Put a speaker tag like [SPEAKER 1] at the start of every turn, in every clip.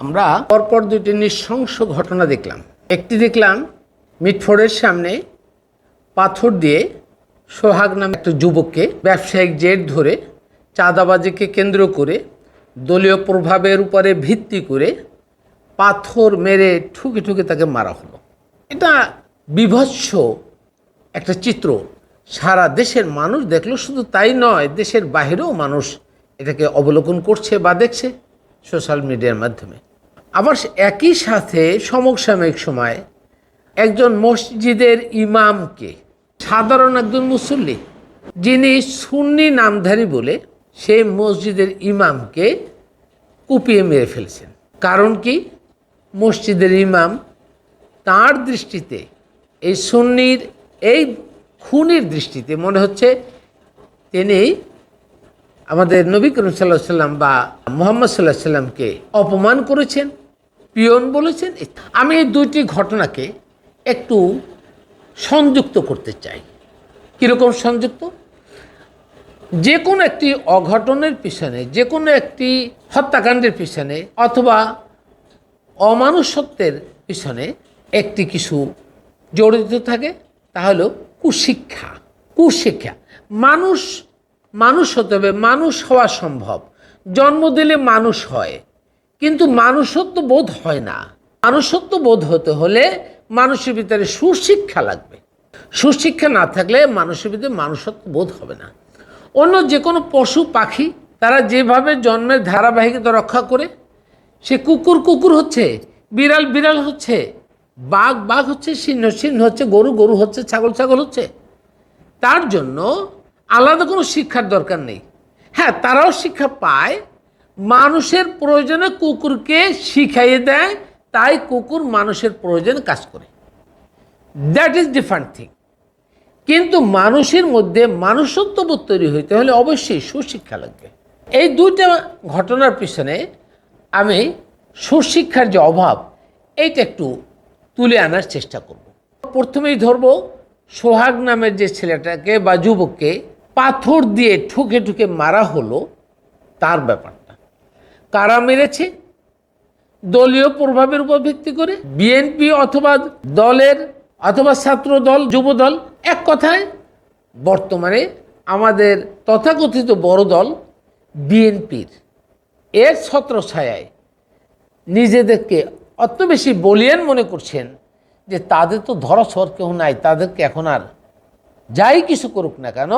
[SPEAKER 1] আমরা পরপর দুটি নৃশংস ঘটনা দেখলাম। একটি দেখলাম মিটফোর্ডের সামনে পাথর দিয়ে সোহাগ নামে একটা যুবককে ব্যবসায়িক জেট ধরে চাঁদাবাজিকে কেন্দ্র করে দলীয় প্রভাবের উপরে ভিত্তি করে পাথর মেরে ঠুকে ঠুকে তাকে মারা হলো। এটা বিভৎস একটা চিত্র। সারা দেশের মানুষ দেখল, শুধু তাই নয়, দেশের বাইরেও মানুষ এটাকে অবলোকন করছে বা দেখছে সোশ্যাল মিডিয়ার মাধ্যমে। আবার একই সাথে সমসাময়িক সময় একজন মসজিদের ইমামকে সাধারণ একজন মুসল্লি, যিনি সুন্নি নামধারী বলে সেই মসজিদের ইমামকে কুপিয়ে মেরে ফেলছেন। কারণ কি? মসজিদের ইমাম তার দৃষ্টিতে, এই সুন্নির, এই খুনির দৃষ্টিতে মনে হচ্ছে তিনি আমাদের নবী করিম সাল্লাহ সাল্লাম বা মোহাম্মদ সাল্লাহ সাল্লামকে অপমান করেছেন। পিয়ন বলেছেন। আমি এই দুইটি ঘটনাকে একটু সংযুক্ত করতে চাই। কীরকম সংযুক্ত? যে কোনো একটি অঘটনের পিছনে যে কোনো একটি হত্যাকাণ্ডের পিছনে অথবা অমানুষত্বের পিছনে একটি কিছু জড়িত থাকে, তা হলো কুশিক্ষা। কুশিক্ষা। মানুষ মানুষ হতে হবে, মানুষ হওয়া সম্ভব। জন্ম দিলে মানুষ হয়। কিন্তু মানুষত্ব বোধ হয় না। মানুষত্ব বোধ হতে হলে মানুষের ভিতরে সুশিক্ষা লাগবে। সুশিক্ষা না থাকলে মানুষের ভিতরে মানুষত্ব বোধ হবে না। অন্য যে কোনো পশু, পাখি, তারা যেভাবে জন্মের ধারাবাহিকতা রক্ষা করে, সে কুকুর কুকুর হচ্ছে, বিড়াল বিড়াল হচ্ছে, বাঘ বাঘ হচ্ছে, সিংহ সিংহ হচ্ছে, গরু গরু হচ্ছে, ছাগল ছাগল হচ্ছে, তার জন্য আলাদা কোনো শিক্ষার দরকার নেই। হ্যাঁ তারাও শিক্ষা পায় মানুষের প্রয়োজনে কুকুরকে শিখাইয়ে দেয়, তাই কুকুর মানুষের প্রয়োজনে কাজ করে। দ্যাট ইজ ডিফারেন্ট থিং কিন্তু মানুষের মধ্যে মানুষত্ববোধ তৈরি হইতে হলে অবশ্যই সুশিক্ষা লাগবে। এই দুইটা ঘটনার পিছনে আমি সুশিক্ষার যে অভাব, এইটা একটু তুলে আনার চেষ্টা করব। প্রথমেই ধরব, সোহাগ নামের যে ছেলেটাকে বা যুবককে পাথর দিয়ে ঠুকে ঠুকে মারা হলো, তার ব্যাপারটা। কারা মেরেছে? দলীয় প্রভাবের উপর ভিত্তি করে বিএনপি অথবা দলের অথবা ছাত্র দল যুব দল এক কথায় বর্তমানে আমাদের তথাকথিত বড় দল বিএনপির। এর ছত্র ছত্রছায়ায় নিজেদেরকে অত বেশি বলিয়ান মনে করছেন যে তাদের তো ধরাছর কেউ নাই, তাদেরকে এখন আর যাই কিছু করুক না কেন,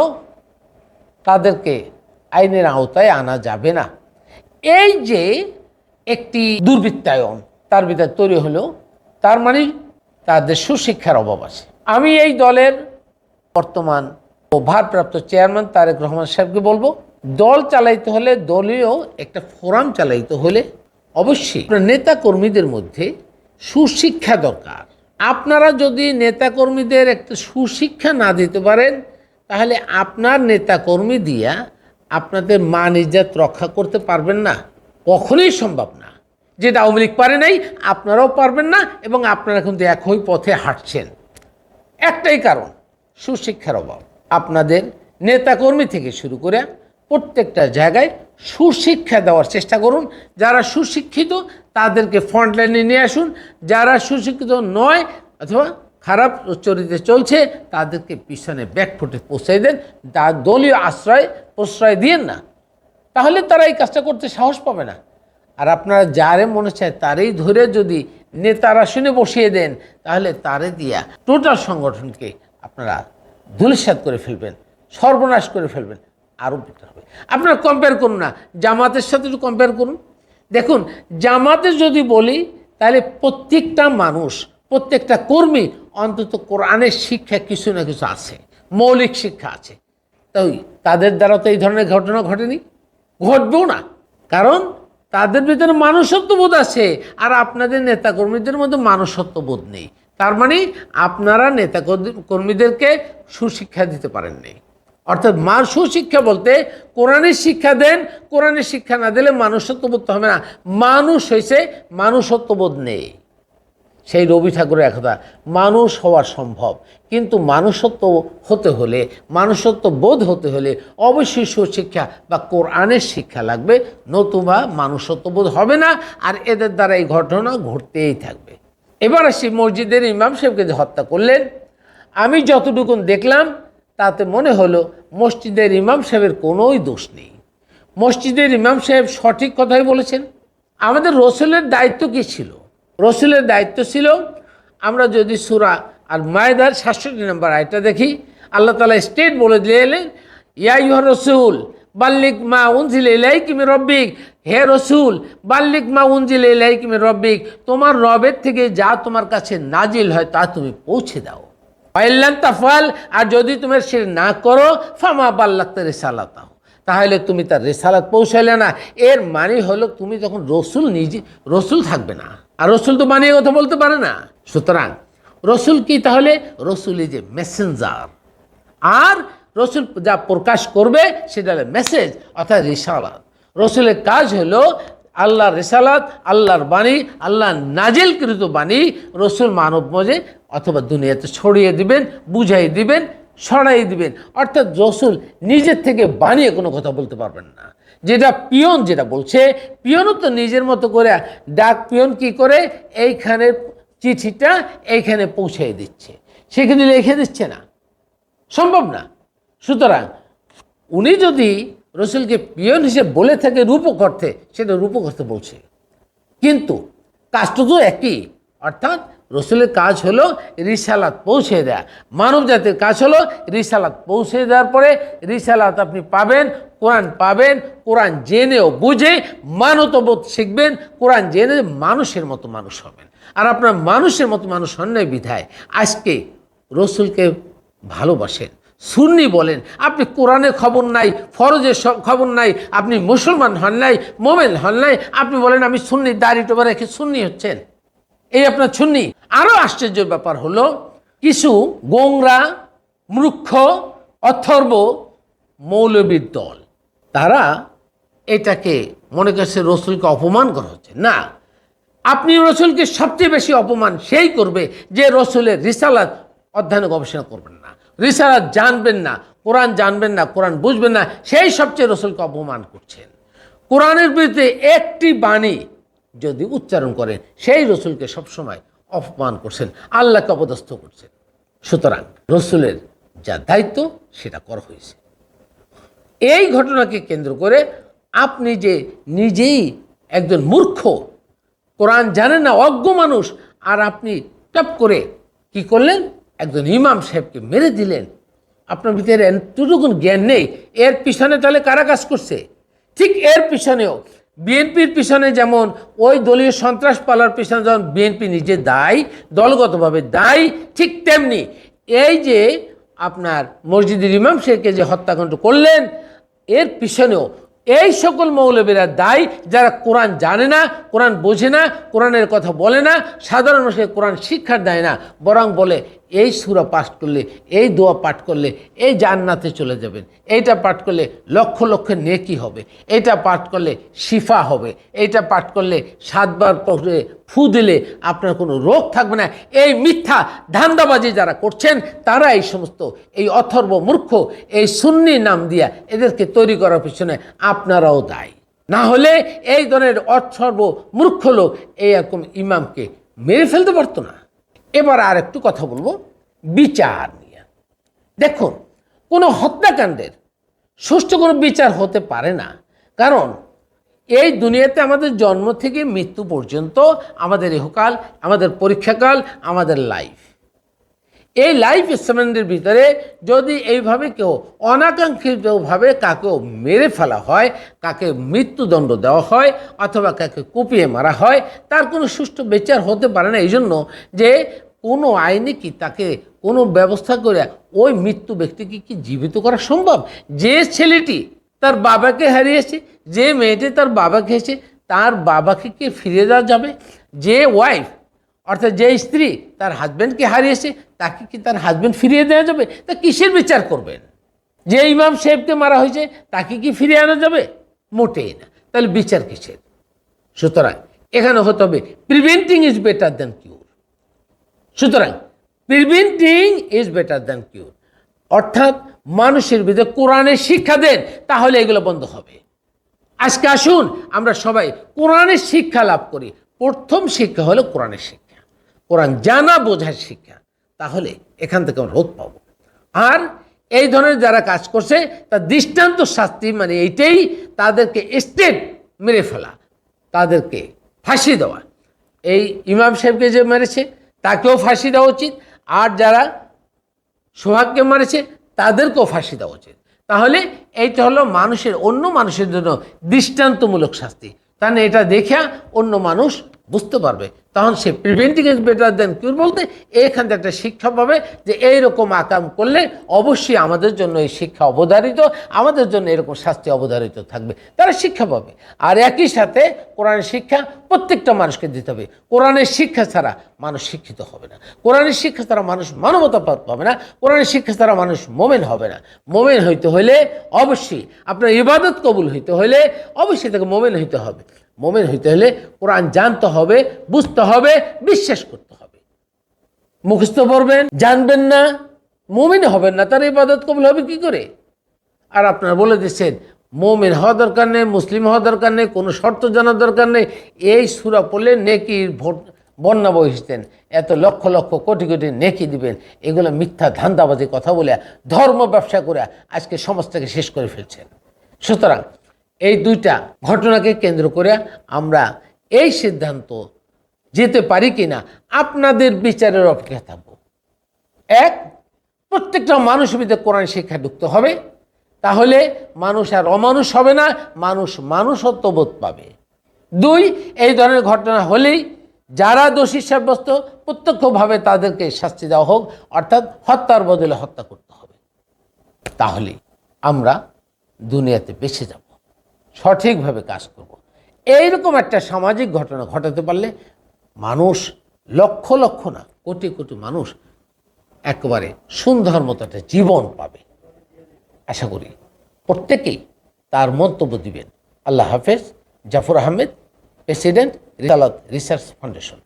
[SPEAKER 1] তাদেরকে আইনের আওতায় আনা যাবে না। এই যে একটি দুর্বৃত্তায়ন, তার ভিতরে তৈরি হলো, তার মানে তাদের সুশিক্ষার অভাব আছে। আমি এই দলের বর্তমান ও ভারপ্রাপ্ত চেয়ারম্যান তারেক রহমান সাহেবকে বলব, দল চালাইতে হলে দলীয় একটা ফোরাম চালাইতে হলে অবশ্যই নেতা কর্মীদের মধ্যে সুশিক্ষা দরকার। আপনারা যদি নেতাকর্মীদের একটা সুশিক্ষা না দিতে পারেন, তাহলে আপনার নেতাকর্মী দিয়া আপনাদের মান ইজ্জাত রক্ষা করতে পারবেন না। কখনোই সম্ভব না। যেটা আওয়ামী লীগ পারে নাই, আপনারাও পারবেন না এবং আপনারা কিন্তু একই পথে হাঁটছেন। একটাই কারণ, সুশিক্ষার অভাব। আপনাদের নেতাকর্মী থেকে শুরু করে প্রত্যেকটা জায়গায় সুশিক্ষা দেওয়ার চেষ্টা করুন। যারা সুশিক্ষিত, তাদেরকে ফ্রন্টলাইনে নিয়ে আসুন। যারা সুশিক্ষিত নয়, অথবা খারাপ চরিত্রে চলছে, তাদেরকে পিছনে ব্যাকফুটে পৌঁছাই দেন। দলীয় আশ্রয় প্রশ্রয় দিয়েন না। তাহলে তারা এই কাজটা করতে সাহস পাবে না। আর আপনারা যারে মনে চায় তারই ধরে যদি নেতারা শুনে বসিয়ে দেন, তাহলে তারে দিয়া টোটাল সংগঠনকে আপনারা ধুলিসাত করে ফেলবেন, সর্বনাশ করে ফেলবেন আরও বেটার হবে। আপনারা কম্পেয়ার করুন না, জামাতের সাথে একটু কম্পেয়ার করুন। দেখুন, জামাতে যদি বলি, তাহলে প্রত্যেকটা মানুষ প্রত্যেকটা কর্মী অন্তত কোরআনের শিক্ষা কিছু না কিছু আছে, মৌলিক শিক্ষা আছে। তাই তাদের দ্বারা তো এই ধরনের ঘটনা ঘটেনি। ঘটবেও না। কারণ তাদের ভিতরে মানুষত্ব বোধ আছে, আর আপনাদের নেতাকর্মীদের মধ্যে মানুষত্ব বোধ নেই। তার মানে আপনারা নেতা কর্মীদেরকে সুশিক্ষা দিতে পারেন পারেননি অর্থাৎ মা সুশিক্ষা বলতে কোরআনের শিক্ষা দেন, কোরআনের শিক্ষা না দিলে মানুষত্ব বোধ হবে না। মানুষ হয়েছে মানুষত্ব বোধ নেই। সেই রবি ঠাকুরের একথা মানুষ হওয়া সম্ভব। কিন্তু মানুষত্ব হতে হলে, মানুষত্ব বোধ হতে হলে অবশ্যই সুশিক্ষা বা কোরআনের শিক্ষা লাগবে। নতুবা মানুষত্ব বোধ হবে না, আর এদের দ্বারা এই ঘটনা ঘটতেই থাকবে। এবার আসি মসজিদের ইমাম সাহেবকে যে হত্যা করলেন। আমি যতটুকুন দেখলাম, তাতে মনে হলো মসজিদের ইমাম সাহেবের কোনোই দোষ নেই। মসজিদের ইমাম সাহেব সঠিক কথাই বলেছেন। আমাদের রসুলের দায়িত্ব কী ছিল? রসুলের দায়িত্ব ছিল, আমরা যদি সুরা আর মায়দার সাতষট্টি নম্বর আয়টা দেখি, আল্লাহ তালা স্টেট বলে দিলেন, ইয়া ইহ রসুল বাল্লিক মা উনজিল ইলাইকিমি রব্বিক। হে রসুল বাল্লিক মা উনজিল ইলাইকিমি রব্বিক, তোমার রবের থেকে যা তোমার কাছে নাজিল হয় তা তুমি পৌঁছে দাও। পাইল্লান তাফাল আর যদি তুমি সে না করো, ফামা বাল্লাক্তে রেসালাতাও তাহলে তুমি তার রেসালাত পৌঁছাইলে না। এর মানে হলো তুমি যখন রসুল নিজে রসুল থাকবে না। আর রসুল তো বানিয়ে কথা বলতে পারে না। সুতরাং রসুল কি তাহলে? রসুল ইজ এ মেসেঞ্জার আর রসুল যা প্রকাশ করবে সেটা হলো মেসেজ অর্থাৎ রিসালাত। রসুলের কাজ হলো আল্লাহর রিসালাত, আল্লাহর বাণী আল্লাহ নাজিলকৃত বাণী রসুল মানব মজে অথবা দুনিয়াতে ছড়িয়ে দিবেন, বুঝাই দিবেন ছড়াই দিবেন। অর্থাৎ রসুল নিজের থেকে বানিয়ে কোনো কথা বলতে পারবেন না। যেটা পিয়ন যেটা বলছে, পিয়নও তো নিজের মতো করে ডাক পিয়ন কি করে? এইখানে চিঠিটা এইখানে পৌঁছে দিচ্ছে। সেখানে লিখে দিচ্ছে না। সম্ভব না। সুতরাং উনি যদি রসুলকে পিয়ন হিসেবে বলে থাকে রূপক অর্থে, সেটা রূপক অর্থে বলছে। কিন্তু কাজটা তো একই। অর্থাৎ রসুলের কাজ হলো রিসালাত পৌঁছে দেয়া। মানব জাতির কাজ হলো রিসালাত পৌঁছে দেওয়ার পরে রিসালাত আপনি পাবেন, কোরআন পাবেন, কোরআন জেনেও বুঝে মানতবোধ শিখবেন, কোরআন জেনে মানুষের মতো মানুষ হবেন। আর আপনার মানুষের মতো মানুষ হন নাই বিধায় আজকে রসুলকে ভালোবাসেন, সুন্নি বলেন, আপনি কোরআনের খবর নাই ফরজের খবর নাই, আপনি মুসলমান হন নাই, মোমেন হন নাই, আপনি বলেন আমি সুন্নি দাড়ি টোবা রেখে সুন্নি হচ্ছেন। এই আপনার সুন্নি আরও আশ্চর্যের ব্যাপার হলো, কিছু গোংরা, মূর্খ, অথর্ব, মৌলবীর দল, তারা এটাকে মনে করছে রসুলকে অপমান করা হচ্ছে। না, আপনি রসুলকে সবচেয়ে বেশি অপমান সেই করবে যে রসুলের রিসালাত অধ্যয়ন গবেষণা করবেন না। রিসালাত জানবেন না, কোরআন জানবেন না, কোরআন বুঝবেন না, সেই সবচেয়ে রসুলকে অপমান করছেন। কোরআনের বিরুদ্ধে একটি বাণী যদি উচ্চারণ করেন, সেই রসুলকে সবসময় অপমান করছেন, আল্লাহকে অপদস্থ করছেন। সুতরাং রসুলের যা দায়িত্ব, সেটা করা হয়েছে। এই ঘটনাকে কেন্দ্র করে আপনি যে নিজেই একজন মূর্খ, কোরআন জানেন না, অজ্ঞ মানুষ, আর আপনি টপ করে কি করলেন? একজন ইমাম সাহেবকে মেরে দিলেন। আপনার ভিতরে এতটুকুন জ্ঞান নেই। এর পিছনে তাহলে কারা কাজ করছে? ঠিক এর পিছনেও বিএনপির পিছনে যেমন ওই দলীয় সন্ত্রাস পালার পিছনে যেমন বিএনপি নিজে দায়ী, দলগতভাবে দায়ী, ঠিক তেমনি এই যে আপনার মসজিদের ইমাম শেখকে যে হত্যাকাণ্ড করলেন, এর পিছনেও এই সকল মৌলবীরা দায়ী, যারা কোরআন জানে না, কোরআন বোঝে না, কোরআনের কথা বলে না, সাধারণ মানুষকে কোরআন শিক্ষা দেয় না, বরং বলে এই সুরা পাঠ করলে, এই দোয়া পাঠ করলে, এই জান্নাতে চলে যাবেন। এইটা পাঠ করলে লক্ষ লক্ষ নেকি হবে। এটা পাঠ করলে শিফা হবে। এইটা পাঠ করলে সাতবার পরে ফু দিলে আপনার কোনো রোগ থাকবে না। এই মিথ্যা ধান্দাবাজি যারা করছেন, তারা এই সমস্ত, এই অথর্ব মূর্খ, এই সুন্নি নাম দিয়া এদেরকে তৈরি করার পিছনে আপনারাও দায়ী। না হলে এই ধরনের অথর্ব মূর্খ লোক এই রকম ইমামকে মেরে ফেলতে পারতো না। এবার আর একটু কথা বলব বিচার নিয়ে। দেখুন, কোনো হত্যাকাণ্ডের সুষ্ঠু কোনো বিচার হতে পারে না। কারণ এই দুনিয়াতে আমাদের জন্ম থেকে মৃত্যু পর্যন্ত আমাদের ইহকাল আমাদের পরীক্ষাকাল, আমাদের লাইফ এই লাইফ এক্সপেরিমেন্টের ভিতরে যদি এইভাবে কেউ অনাকাঙ্ক্ষিতভাবে কাকেও মেরে ফেলা হয় কাকে মৃত্যুদণ্ড দেওয়া হয় অথবা কাকে কুপিয়ে মারা হয়, তার কোনো সুষ্ঠু বিচার হতে পারে না। এই জন্য যে কোনো আইনে কি তাকে কোনো ব্যবস্থা করে ওই মৃত্যু ব্যক্তিকে কি জীবিত করা সম্ভব? যে ছেলেটি তার বাবাকে হারিয়েছে, যে মেয়েটি তার বাবাকে হেসে তার বাবাকে কি ফিরিয়ে দেওয়া যাবে? যে ওয়াইফ অর্থাৎ যে স্ত্রী তার হাজব্যান্ডকে হারিয়েছে, তাকে কি তার হাজব্যান্ড ফিরিয়ে দেওয়া যাবে? তা কিসের বিচার করবেন? যে ইমাম সাহেবকে মারা হয়েছে, তাকে কি ফিরিয়ে আনা যাবে? মোটেই না। তাহলে বিচার কিসের? সুতরাং এখানে হতে হবে preventing is better than cure সুতরাং preventing is better than cure অর্থাৎ মানুষের ভিতরে কোরআনের শিক্ষা দেন, তাহলে এগুলো বন্ধ হবে। আজকে আসুন, আমরা সবাই কোরআনের শিক্ষা লাভ করি। প্রথম শিক্ষা হলো কোরআনের শিক্ষা। কোরআন জানা, বোঝার শিক্ষা, তাহলে এখান থেকে আমরা রোধ পাবো। আর এই ধরনের যারা কাজ করছে, তার দৃষ্টান্ত শাস্তি মানে এইটাই তাদেরকে স্টেট মেরে ফেলা, তাদেরকে ফাঁসি দেওয়া। এই ইমাম সাহেবকে যে মেরেছে, তাকেও ফাঁসি দেওয়া উচিত। আর যারা সোহাগকে মারেছে, তাদেরকেও ফাঁসি দেওয়া উচিত। তাহলে এইটা হলো মানুষের, অন্য মানুষের জন্য দৃষ্টান্তমূলক শাস্তি। তাহলে এটা দেখে অন্য মানুষ বুঝতে পারবে তখন সে preventing is better than cure বলতে এখান থেকে একটা শিক্ষা পাবে যে এইরকম আকাম করলে অবশ্যই আমাদের জন্য এই শিক্ষা অবধারিত, আমাদের জন্য এরকম শাস্তি অবধারিত থাকবে। তারা শিক্ষা পাবে। আর একই সাথে কোরআনের শিক্ষা প্রত্যেকটা মানুষকে দিতে হবে। কোরআনের শিক্ষা ছাড়া মানুষ শিক্ষিত হবে না। কোরআনের শিক্ষা ছাড়া মানুষ মানবতা পাবে না। কোরআনের শিক্ষা ছাড়া মানুষ মোমেন হবে না। মোমেন হইতে হলে অবশ্যই আপনার ইবাদত কবুল হইতে হলে অবশ্যই তাকে মোমেন হইতে হবে। মোমেন হইতে হলে কোরআন জানতে হবে, বুঝতে হবে, বিশ্বাস করতে হবে। মুখস্থ পড়বেন, জানবেন না, মোমেন হবেন না, তার ইবাদত কবুল হবে কি করে? আর আপনারা বলে দিচ্ছেন, মোমেন হওয়া দরকার নেই, মুসলিম হওয়া দরকার নেই, কোনো শর্ত জানার দরকার নেই। এই সুরা পড়লে নেকির ভোট, বন্যা বহিষ্টেন এত লক্ষ লক্ষ কোটি কোটি নেকি দিবেন। এগুলো মিথ্যা ধান্দাবাজি কথা বলে, ধর্ম ব্যবসা করে আজকে সমাজটাকে শেষ করে ফেলছেন। সুতরাং এই দুইটা ঘটনাকে কেন্দ্র করে আমরা এই সিদ্ধান্ত যেতে পারি কিনা, আপনাদের বিচারের অপেক্ষা থাকব। এক, প্রত্যেকটা মানুষের ভিতরে কোরআন শিক্ষা ঢুকতে হবে, তাহলে মানুষ আর অমানুষ হবে না, মানুষ মানুষত্ববোধ পাবে। দুই, এই ধরনের ঘটনা হলেই যারা দোষী সাব্যস্ত, প্রত্যক্ষভাবে তাদেরকে শাস্তি দেওয়া হোক, অর্থাৎ হত্যার বদলে হত্যা করতে হবে। তাহলে আমরা দুনিয়াতে বেঁচে যাব, সঠিকভাবে কাজ করব। এইরকম একটা সামাজিক ঘটনা ঘটাতে পারলে মানুষ, লক্ষ লক্ষ না, কোটি কোটি মানুষ একবারে সুন্দর মতো একটা জীবন পাবে। আশা করি প্রত্যেকেই তার মন্তব্য দিবেন। আল্লাহ হাফেজ, Zafar Ahmed, president, Risalat research foundation.